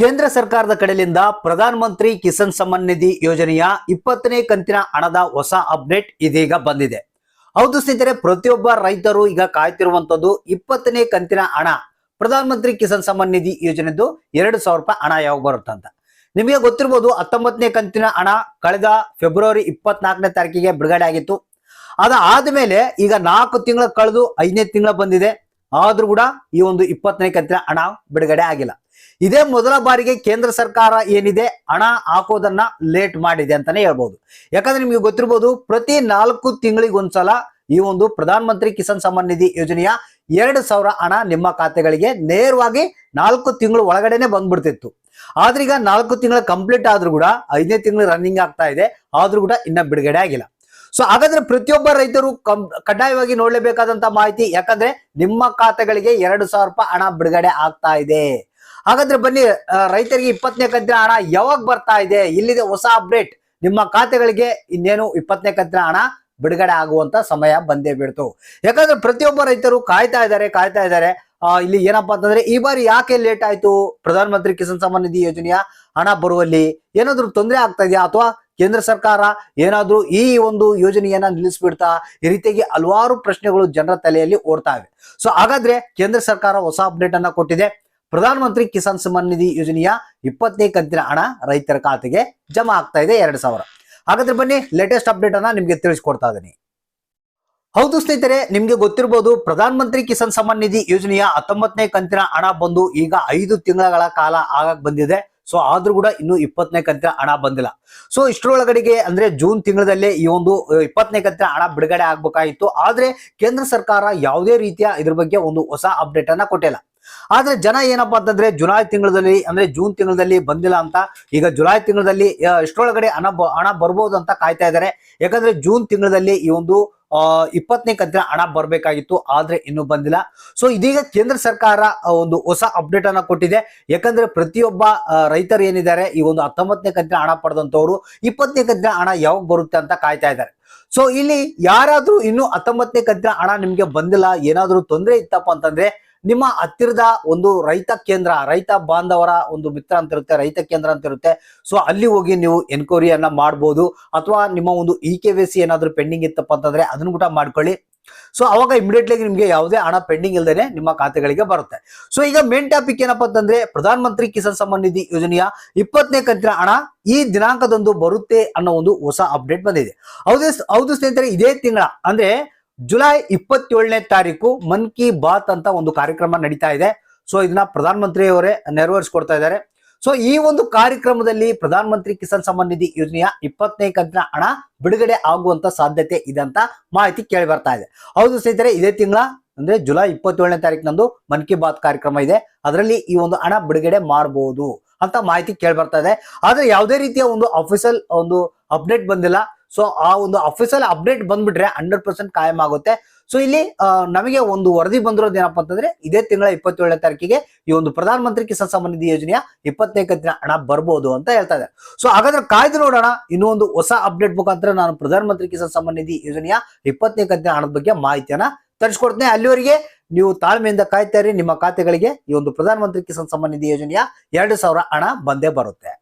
ಕೇಂದ್ರ ಸರ್ಕಾರದ ಕಡೆಯಿಂದ ಪ್ರಧಾನ ಮಂತ್ರಿ ಕಿಸಾನ್ ಸಮ್ಮಾನ್ ನಿಧಿ ಯೋಜನೆಯ ಇಪ್ಪತ್ತನೇ ಕಂತಿನ ಹಣದ ಹೊಸ ಅಪ್ಡೇಟ್ ಇದೀಗ ಬಂದಿದೆ. ಹೌದು ಸ್ನೇಹಿತರೆ, ಪ್ರತಿಯೊಬ್ಬ ರೈತರು ಈಗ ಕಾಯ್ತಿರುವಂತದ್ದು ಇಪ್ಪತ್ತನೇ ಕಂತಿನ ಹಣ ಪ್ರಧಾನ ಮಂತ್ರಿ ಕಿಸಾನ್ ಸಮ್ಮಾನ್ ನಿಧಿ ಯೋಜನೆದು ಎರಡು ಸಾವಿರ ರೂಪಾಯಿ ಹಣ ಯಾವಾಗ ಬರುತ್ತಂತ ನಿಮಗೆ ಗೊತ್ತಿರ್ಬೋದು, ಹತ್ತೊಂಬತ್ತನೇ ಕಂತಿನ ಹಣ ಕಳೆದ ಫೆಬ್ರವರಿ ಇಪ್ಪತ್ನಾಲ್ಕನೇ ತಾರೀಕಿಗೆ ಬಿಡುಗಡೆ ಆಗಿತ್ತು. ಅದಾದ್ಮೇಲೆ ಈಗ ನಾಲ್ಕು ತಿಂಗಳ ಕಳೆದು ಐದನೇ ತಿಂಗಳ ಬಂದಿದೆ. ಆದ್ರೂ ಕೂಡ ಈ ಒಂದು ಇಪ್ಪತ್ತನೇ ಕಂತಿನ ಹಣ ಬಿಡುಗಡೆ ಆಗಿಲ್ಲ. ಇದೇ ಮೊದಲ ಬಾರಿಗೆ ಕೇಂದ್ರ ಸರ್ಕಾರ ಏನಿದೆ? ಹಣ ಹಾಕೋದನ್ನ ಲೇಟ್ ಮಾಡಿದೆ ಅಂತಾನೆ ಹೇಳ್ಬಹುದು ಯಾಕಂದ್ರೆ ನಿಮಗೆ ಗೊತ್ತಿರ್ಬೋದು, ಪ್ರತಿ ನಾಲ್ಕು ತಿಂಗಳಿಗೆ ಒಂದ್ಸಲ ಈ ಒಂದು ಪ್ರಧಾನ ಮಂತ್ರಿ ಕಿಸಾನ್ ಸಮ್ಮಾನ್ ನಿಧಿ ಯೋಜನೆಯ ಎರಡು ಸಾವಿರ ಹಣ ನಿಮ್ಮ ಖಾತೆಗಳಿಗೆ ನೇರವಾಗಿ ನಾಲ್ಕು ತಿಂಗಳು ಒಳಗಡೆನೆ ಬಂದ್ಬಿಡ್ತಿತ್ತು. ಆದ್ರೀಗ ನಾಲ್ಕು ತಿಂಗಳ ಕಂಪ್ಲೀಟ್ ಆದ್ರೂ ಕೂಡ ಐದನೇ ತಿಂಗಳು ರನ್ನಿಂಗ್ ಆಗ್ತಾ ಇದೆ. ಆದ್ರೂ ಕೂಡ ಇನ್ನ ಬಿಡುಗಡೆ ಆಗಿಲ್ಲ. ಸೊ ಹಾಗಾದ್ರೆ ಪ್ರತಿಯೊಬ್ಬ ರೈತರು ಕಡ್ಡಾಯವಾಗಿ ನೋಡಲೇಬೇಕಾದಂತ ಮಾಹಿತಿ, ಯಾಕಂದ್ರೆ ನಿಮ್ಮ ಖಾತೆಗಳಿಗೆ ಎರಡು ಸಾವಿರ ರೂಪಾಯಿ ಹಣ ಬಿಡುಗಡೆ ಆಗ್ತಾ ಇದೆ. ಹಾಗಾದ್ರೆ ಬನ್ನಿ ರೈತರಿಗೆ ಇಪ್ಪತ್ತನೇ ಕಂತಿನ ಹಣ ಯಾವಾಗ ಬರ್ತಾ ಇದೆ? ಇಲ್ಲಿದೆ ಹೊಸ ಅಪ್ಡೇಟ್. ನಿಮ್ಮ ಖಾತೆಗಳಿಗೆ ಇನ್ನೇನು ಇಪ್ಪತ್ತನೇ ಕಂತಿನ ಹಣ ಬಿಡುಗಡೆ ಆಗುವಂತ ಸಮಯ ಬಂದೇ ಬಿಡ್ತು. ಯಾಕಂದ್ರೆ ಪ್ರತಿಯೊಬ್ಬ ರೈತರು ಕಾಯ್ತಾ ಇದ್ದಾರೆ ಕಾಯ್ತಾ ಇದ್ದಾರೆ. ಇಲ್ಲಿ ಏನಪ್ಪಾ ಅಂತಂದ್ರೆ, ಈ ಬಾರಿ ಯಾಕೆ ಲೇಟ್ ಆಯ್ತು? ಪ್ರಧಾನ ಮಂತ್ರಿ ಕಿಸಾನ್ ಸಮ್ಮಾನ್ ನಿಧಿ ಯೋಜನೆಯ ಹಣ ಬರುವಲ್ಲಿ ಏನಾದ್ರು ತೊಂದರೆ ಆಗ್ತಾ ಇದೆಯಾ? ಅಥವಾ ಕೇಂದ್ರ ಸರ್ಕಾರ ಏನಾದರೂ ಈ ಒಂದು ಯೋಜನೆಯನ್ನ ನಿಲ್ಲಿಸ್ಬಿಡ್ತಾ ಈ ರೀತಿಯಾಗಿ ಹಲವಾರು ಪ್ರಶ್ನೆಗಳು ಜನರ ತಲೆಯಲ್ಲಿ ಓಡ್ತಾ ಇವೆ. ಸೊ ಹಾಗಾದ್ರೆ ಕೇಂದ್ರ ಸರ್ಕಾರ ಹೊಸ ಅಪ್ಡೇಟ್ ಅನ್ನ ಕೊಟ್ಟಿದೆ. ಪ್ರಧಾನಮಂತ್ರಿ ಕಿಸಾನ್ ಸಮ್ಮಾನ್ ನಿಧಿ ಯೋಜನೆಯ ಇಪ್ಪತ್ತನೇ ಕಂತಿನ ಹಣ ರೈತರ ಖಾತೆಗೆ ಜಮಾ ಆಗ್ತಾ ಇದೆ ಎರಡು ಸಾವಿರ. ಹಾಗಾದ್ರೆ ಬನ್ನಿ ಲೇಟೆಸ್ಟ್ ಅಪ್ಡೇಟ್ ಅನ್ನ ನಿಮ್ಗೆ ತಿಳಿಸ್ಕೊಡ್ತಾ ಇದ್ದೀನಿ ಹೌದು ಸ್ನೇಹಿತರೆ, ನಿಮ್ಗೆ ಗೊತ್ತಿರಬಹುದು ಪ್ರಧಾನ ಮಂತ್ರಿ ಕಿಸಾನ್ ಸಮ್ಮಾನ್ ನಿಧಿ ಯೋಜನೆಯ ಹತ್ತೊಂಬತ್ತನೇ ಕಂತಿನ ಹಣ ಬಂದು ಈಗ ಐದು ತಿಂಗಳ ಕಾಲ ಆಗಕ್ ಬಂದಿದೆ. ಸೊ ಆದ್ರೂ ಕೂಡ ಇನ್ನು ಇಪ್ಪತ್ತನೇ ಕಂತಿನ ಹಣ ಬಂದಿಲ್ಲ. ಸೊ ಇಷ್ಟರೊಳಗಡೆಗೆ ಅಂದ್ರೆ ಜೂನ್ ತಿಂಗಳಲ್ಲೇ ಈ ಒಂದು ಇಪ್ಪತ್ತನೇ ಕಂತಿನ ಹಣ ಬಿಡುಗಡೆ ಆಗ್ಬೇಕಾಗಿತ್ತು ಆದ್ರೆ ಕೇಂದ್ರ ಸರ್ಕಾರ ಯಾವುದೇ ರೀತಿಯ ಇದ್ರ ಬಗ್ಗೆ ಒಂದು ಹೊಸ ಅಪ್ಡೇಟ್ ಅನ್ನ ಕೊಟ್ಟಿಲ್ಲ. ಆದ್ರೆ ಜನ ಏನಪ್ಪಾ ಅಂತಂದ್ರೆ ಜುಲೈ ತಿಂಗಳಲ್ಲಿ ಅಂದ್ರೆ ಜೂನ್ ತಿಂಗಳಲ್ಲಿ ಬಂದಿಲ್ಲ ಅಂತ, ಈಗ ಜುಲೈ ತಿಂಗಳಲ್ಲಿ ಇಷ್ಟರೊಳಗಡೆ ಹಣ ಹಣ ಬರ್ಬೋದು ಅಂತ ಕಾಯ್ತಾ ಇದ್ದಾರೆ ಯಾಕಂದ್ರೆ ಜೂನ್ ತಿಂಗಳಲ್ಲಿ ಈ ಒಂದು ಇಪ್ಪತ್ತನೇ ಕಂತಿನ ಹಣ ಬರಬೇಕಾಗಿತ್ತು, ಆದ್ರೆ ಇನ್ನು ಬಂದಿಲ್ಲ. ಸೊ ಇದೀಗ ಕೇಂದ್ರ ಸರ್ಕಾರ ಒಂದು ಹೊಸ ಅಪ್ಡೇಟ್ ಅನ್ನ ಕೊಟ್ಟಿದೆ. ಯಾಕಂದ್ರೆ ಪ್ರತಿಯೊಬ್ಬ ರೈತರು ಏನಿದ್ದಾರೆ, ಈ ಒಂದು ಹತ್ತೊಂಬತ್ತನೇ ಕಂತಿನ ಹಣ ಪಡೆದಂತವರು ಇಪ್ಪತ್ತನೇ ಕಂತಿನ ಹಣ ಯಾವಾಗ ಬರುತ್ತೆ ಅಂತ ಕಾಯ್ತಾ ಇದ್ದಾರೆ. ಸೊ ಇಲ್ಲಿ ಯಾರಾದ್ರೂ ಇನ್ನು ಹತ್ತೊಂಬತ್ತನೇ ಕಂತಿನ ಹಣ ನಿಮ್ಗೆ ಬಂದಿಲ್ಲ, ಏನಾದ್ರೂ ತೊಂದರೆ ಇತ್ತಪ್ಪ ಅಂತಂದ್ರೆ ನಿಮ್ಮ ಹತ್ತಿರದ ಒಂದು ರೈತ ಕೇಂದ್ರ, ರೈತ ಬಾಂಧವರ ಒಂದು ಮಿತ್ರ ಅಂತ ಇರುತ್ತೆ, ರೈತ ಕೇಂದ್ರ ಅಂತ ಇರುತ್ತೆ. ಸೊ ಅಲ್ಲಿ ಹೋಗಿ ನೀವು ಎನ್ಕ್ವೈರಿಯನ್ನ ಮಾಡ್ಬೋದು. ಅಥವಾ ನಿಮ್ಮ ಒಂದು ಇ ಕೆ ವಿ ಸಿ ಏನಾದ್ರು ಪೆಂಡಿಂಗ್ ಇತ್ತಪ್ಪ ಅಂತಂದ್ರೆ ಅದನ್ನು ಕೂಡ ಮಾಡ್ಕೊಳ್ಳಿ. ಸೊ ಅವಾಗ ಇಮಿಡಿಯೇಟ್ಲಿ ನಿಮ್ಗೆ ಯಾವುದೇ ಹಣ ಪೆಂಡಿಂಗ್ ಇಲ್ಲದೇನೆ ನಿಮ್ಮ ಖಾತೆಗಳಿಗೆ ಬರುತ್ತೆ. ಸೊ ಈಗ ಮೇನ್ ಟಾಪಿಕ್ ಏನಪ್ಪಾ ಅಂತಂದ್ರೆ ಪ್ರಧಾನ ಮಂತ್ರಿ ಕಿಸಾನ್ ಸಮ್ಮಾನ್ ನಿಧಿ ಯೋಜನೆಯ ಇಪ್ಪತ್ತನೇ ಕಂತಿನ ಹಣ ಈ ದಿನಾಂಕದಂದು ಬರುತ್ತೆ ಅನ್ನೋ ಒಂದು ಹೊಸ ಅಪ್ಡೇಟ್ ಬಂದಿದೆ. ಹೌದು ಹೌದು ಸ್ನೇಹಿತರೆ, ಇದೇ ತಿಂಗಳ, ಅಂದ್ರೆ ಜುಲೈ ಇಪ್ಪತ್ತೇಳನೇ ತಾರೀಕು ಮನ್ ಕಿ ಬಾತ್ ಅಂತ ಒಂದು ಕಾರ್ಯಕ್ರಮ ನಡೀತಾ ಇದೆ. ಸೊ ಇದನ್ನ ಪ್ರಧಾನಮಂತ್ರಿಯವರೇ ನೆರವೇರಿಸ್ಕೊಡ್ತಾ ಇದ್ದಾರೆ. ಸೊ ಈ ಒಂದು ಕಾರ್ಯಕ್ರಮದಲ್ಲಿ ಪ್ರಧಾನಮಂತ್ರಿ ಕಿಸಾನ್ ಸಮ್ಮಾನ್ ನಿಧಿ ಯೋಜನೆಯ ಇಪ್ಪತ್ತನೇ ಕಂತಿನ ಹಣ ಬಿಡುಗಡೆ ಆಗುವಂತ ಸಾಧ್ಯತೆ ಇದೆ ಅಂತ ಮಾಹಿತಿ ಕೇಳಿ ಬರ್ತಾ ಇದೆ. ಹೌದು ಸ್ನೇಹಿತರೆ, ಇದೇ ತಿಂಗಳ ಅಂದ್ರೆ ಜುಲೈ ಇಪ್ಪತ್ತೇಳನೇ ತಾರೀಕಿನಂದು ಮನ್ ಕಿ ಬಾತ್ ಕಾರ್ಯಕ್ರಮ ಇದೆ. ಅದರಲ್ಲಿ ಈ ಒಂದು ಹಣ ಬಿಡುಗಡೆ ಮಾಡಬಹುದು ಅಂತ ಮಾಹಿತಿ ಕೇಳಿ ಬರ್ತಾ ಇದೆ. ಆದ್ರೆ ಯಾವುದೇ ರೀತಿಯ ಒಂದು ಅಫಿಷಿಯಲ್ ಒಂದು ಅಪ್ಡೇಟ್ ಬಂದಿಲ್ಲ. ಸೊ ಆ ಒಂದು ಅಫಿಷಿಯಲ್ ಅಪ್ಡೇಟ್ ಬಂದ್ಬಿಟ್ರೆ ಹಂಡ್ರೆಡ್ ಪರ್ಸೆಂಟ್ ಕಾಯಂ ಆಗುತ್ತೆ. ಸೊ ಇಲ್ಲಿ ನಮಗೆ ಒಂದು ವರದಿ ಬಂದಿರೋದು ಏನಪ್ಪಾ ಅಂತಂದ್ರೆ, ಇದೇ ತಿಂಗಳ ಇಪ್ಪತ್ತೇಳನೇ ತಾರೀಕಿಗೆ ಈ ಒಂದು ಪ್ರಧಾನ ಮಂತ್ರಿ ಕಿಸಾನ್ ಸಮ್ಮಾನ್ ನಿಧಿ ಯೋಜನೆಯ ಇಪ್ಪತ್ತನೇ ದಿನ ಹಣ ಬರ್ಬೋದು ಅಂತ ಹೇಳ್ತಾ ಇದೆ. ಸೊ ಹಾಗಾದ್ರೆ ಕಾಯ್ದು ನೋಡೋಣ. ಇನ್ನೊಂದು ಹೊಸ ಅಪ್ಡೇಟ್ ಮುಖಾಂತರ ನಾನು ಪ್ರಧಾನ ಮಂತ್ರಿ ಕಿಸಾನ್ ಸಮ್ಮಾನ್ ನಿಧಿ ಯೋಜನೆಯ ಇಪ್ಪತ್ತನೇ ದಿನ ಹಣದ ಬಗ್ಗೆ ಮಾಹಿತಿಯನ್ನ ತರಿಸ್ಕೊಡ್ತೇನೆ. ಅಲ್ಲಿವರೆಗೆ ನೀವು ತಾಳ್ಮೆಯಿಂದ ಕಾಯ್ತಾ ಇರಿ. ನಿಮ್ಮ ಖಾತೆಗಳಿಗೆ ಈ ಒಂದು ಪ್ರಧಾನ ಮಂತ್ರಿ ಕಿಸಾನ್ ಸಮ್ಮಾನ್ ಯೋಜನೆಯ ಎರಡು ಸಾವಿರ ಹಣ ಬಂದೇ ಬರುತ್ತೆ.